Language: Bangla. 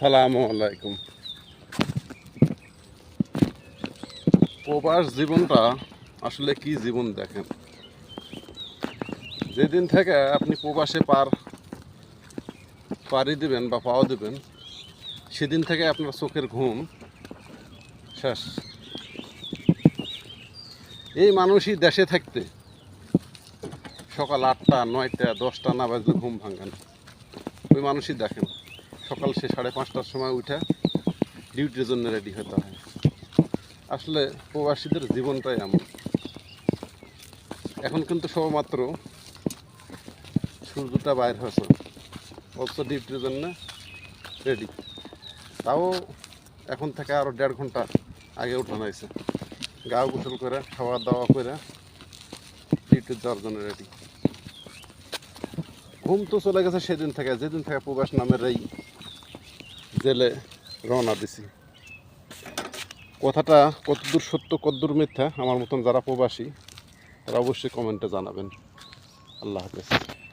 সালামু আলাইকুম। প্রবাস জীবনটা আসলে কি জীবন দেখেন? যেদিন থেকে আপনি প্রবাসে পার, পাড়ি দিবেন বা পাওয়া দিবেন, সেদিন থেকে আপনার চোখের ঘুম শেষ। এই মানুষই দেশে থাকতে সকাল আটটা, নয়টা, দশটা না বাজলে ঘুম ভাঙে না। ওই মানুষই দেখেন। সকাল সে সাড়ে পাঁচটার সময় উঠে ডিউটির জন্য রেডি হতে হয়। আসলে প্রবাসীদের জীবনটাই এমন। এখন কিন্তু সবেমাত্র সূর্যটা বাইর হয়েছে। অবশ্য ডিউটির জন্য রেডি তাও এখন থেকে আরও দেড় ঘণ্টা আগে উঠানো হয়েছে। গা গোসল করে, খাওয়া দাওয়া করে ডিউটির যাওয়ার জন্য রেডি ঘুম তো চলে গেছে সেদিন থেকে। যেদিন থেকে প্রবাস নামের এই জেলে রওনা দিছি। কথাটা কতদূর সত্য, কতদূর মিথ্যা আমার মতন যারা প্রবাসী, তারা অবশ্যই কমেন্টে জানাবেন। আল্লাহ হাফেজ।